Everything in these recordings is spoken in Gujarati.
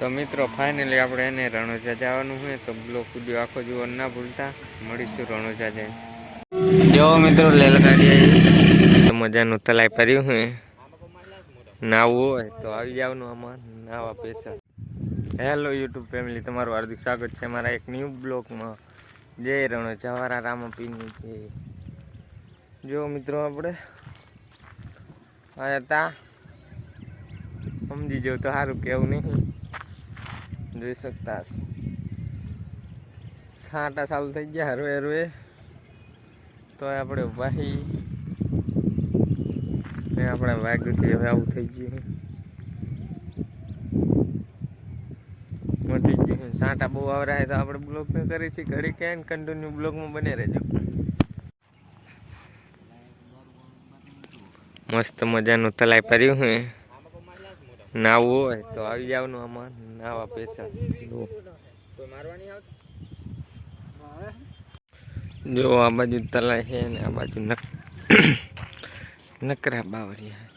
તો મિત્રો ફાઇનલી આપણે એને રણોજા જવાનું હોય તો બ્લોક વીડિયો આખો જુઓ ના ભૂલતા. મળીશું રણોજા જઈને. જો મિત્રો, રેલગાડી મજાનું તલાઈ ફર્યું હોય નાવું હોય તો આવી જવાનું આમાં. નાવા પૈસા. હેલો યુટ્યુબ ફેમિલી તમારું હાર્દિક સ્વાગત છે મારા એક ન્યૂ બ્લોગમાં જય રણોજા વાળા રામપીની છે. જો મિત્રો આપણે આયા તા સમજી જવું તો સારું કેવું નહીં. જોઈ શકતા. સાટા ચાલુ થઈ ગયા, હરવે હરવે. તો આપણે વાહી આપણે વાગ્યુંથી હવે આવું થઈ ગયું મટી ગયું. સાટા બહુ આવરા તો આપણે બ્લોક ને કરી છીએ ઘડી કે કન્ટિન્યુ બ્લોકમાં બને રહેજો. મસ્ત મજાનું તલાઈ પર્યું હોય નાવું હોય તો આવી જવાનું આમાં, નાવા પૈસા. જો, આ બાજુ તલાય છે ને આ બાજુ નકરા બાવરિયા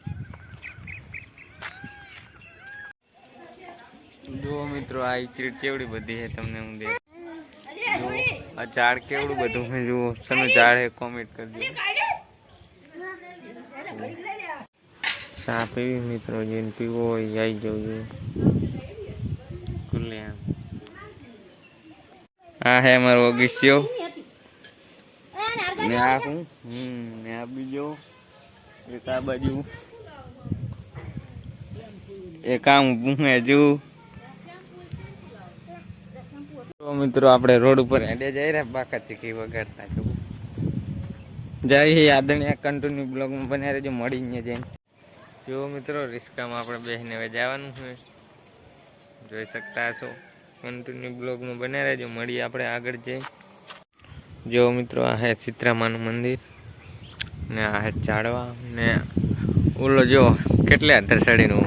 જુઓ મિત્રો, આ ઈચડી ચેવડી બધી છે તમને હું દે આ ઝાડ કેવડું બધું જુઓ. સનું ઝાડ છે કોમેન્ટ કરજો. ચા પીવી મિત્રો જેને પીવો હોય આવી જવું ખુલ્લે આમ આ હે મારો ઓગીસ્યો ને આ હું? હમ ને આ બીજો. એક આ બાજુ. એક આમ હું જુ. મિત્રો આપણે રોડ ઉપર હેડે જઈ રહ્યા બાકા ચીકી વગાડતા. જવું જય આદરણીય કન્ટિન્યુ બ્લોગમાં બન્યા રહેજો. મળીને જઈને જો મિત્રો, રિસ્કામાં આપણે બેસીને હવે જવાનું છે. જોઈ શકતા હશો. કન્ટિન્યુ બ્લોગમાં બન્યા રહેજો. મળીએ આપણે આગળ જઈ. જો મિત્રો, આ છે ચિત્રામાનું મંદિર ને આ છે ઝાડવા ને ઓલો જો કેટલે આતરસડીનું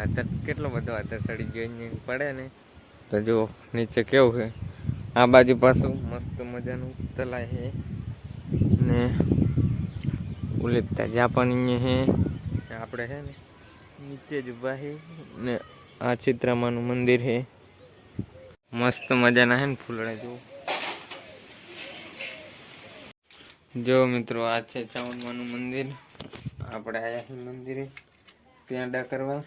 આતર કેટલો બધો આતરસડી જોઈને પડે ને. તો જો નીચે કેવું છે? આ બાજુ પાછું મસ્ત મજાનું તલાય છે. ઉલેતા જાપાની હે. આપણે હે ને નીચે જ ઊભા છે ને આ ચિત્રામાનું મંદિર છે મસ્ત મજાના હે ને ફૂલડા જો જો મિત્રો આ છે ચાવણમાનું મંદિર. આપણે આયા છે મંદિરે પ્યાંડા કરવા.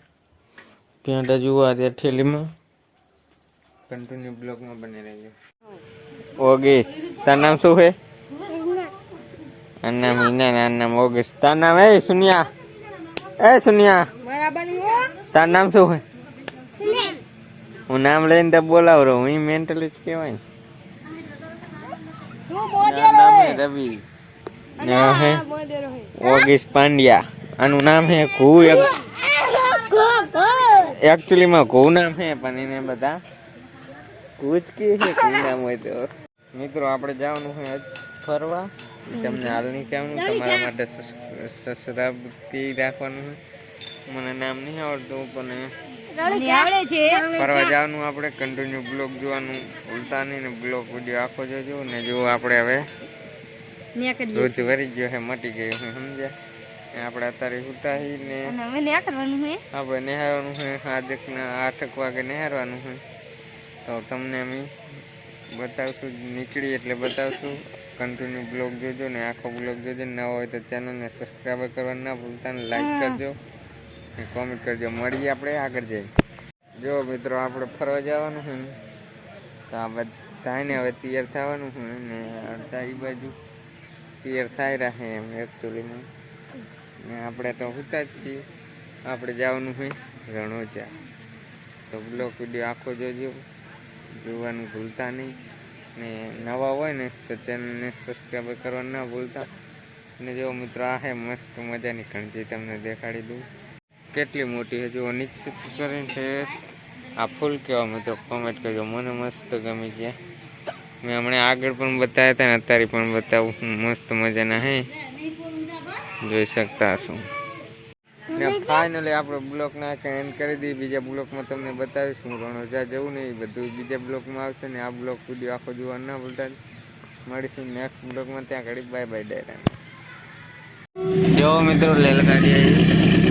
પ્યાંડા જુઓ આ ત્યાં ઠેલીમાં. કન્ટિન્યુ બ્લોગમાં બની રહેજો. ઓગીસ તારું નામ શું છે આ નામ હિના ના નામ ઓગીસ તાર નામ એ સુનિયા એ સુનિયા બરાબર તાર નામ શું છે હું નામ લઈને તો બોલાવ રહું હું મેન્ટલ જ કહેવાય ને. હું તાર નામ હે રવિ ને આ હે મોદેરો હે ઓગીસ પાંડ્યા આનું નામ હે ઘુ એકચ્યુઅલી માં ઘુ નામ હે પણ એને બધા કુચ કે છે ઘુ નામ હોય તો મિત્રો આપણે જવાનું છે આજ ફરવા તમને હાલની કહેવાનું તમારા માટે સસરાબતી રાખવાનું મને નામ નહીં આવડતું પણ આવડે છે. ફરવા જવાનું આપણે કન્ટિન્યુ બ્લોગ જોવાનું ભૂલતા નહીં ને બ્લોગ વીડિયો આખો જોજો ને જો આપણે હવે. રોજ વરી ગયો હે મટી ગયો છે સમજ્યા? ને આપણે અત્યારે ઉતાહી ને ને આપણે નિહારવાનું છે આજકના આઠક વાગે નહેરવાનું છે તો તમને અમે બતાવશું નીકળી એટલે બતાવશું. કન્ટિન્યુ બ્લોગ જોજો ને આખો બ્લોગ જોજો. ન હોય તો ચેનલને સબસ્ક્રાઈબ કરવાનું ના ભૂલતા ને લાઈક કરજો. ને કોમેન્ટ કરજો. મળીએ આપણે આગળ જઈએ જો મિત્રો આપણે ફરવા જવાનું છે ને તો આ બધાને હવે તૈયાર થવાનું છે ને અડધા એ બાજુ તૈયાર થાય રહે એમ એકચ્યુઅલીમાં ને. આપણે તો હોતા જ છીએ. આપણે જવાનું છે રણોજા. તો બ્લોક વીડિયો આખો જોજો. જોવાનું ભૂલતા નહીં. ને નવા હોય ને તો ચેનલને સબસ્ક્રાઈબ કરવા ના ભૂલતા. ને જો મિત્રો, આ હે મસ્ત મજાની કણજી તમને દેખાડી દઉં. કેટલી મોટી છે જો નિશ્ચિત કરીને છે, આ ફૂલ કેવા મિત્રો કોમેન્ટ કરજો. મને મસ્ત ગમી છે મેં હમણાં આગળ પણ બતાવ્યા હતા ને અત્યારે પણ બતાવું. મસ્ત મજાના હે. જોઈ શકતા હશો. ને ફાઇનલી આપણો બ્લોક નાખે એન્ડ કરી દઈએ. બીજા બ્લોકમાં તમને બતાવીશું રણોજા જવું ને એ બધું. બીજા બ્લોકમાં આવશે ને આ બ્લોક સુધી આખો જોવા ના ભૂલતા. મળીશું નેક્સ્ટ બ્લોકમાં ત્યાં ઘડી બાય બાય ડાયરા જો મિત્રો રેલગાડી આવી.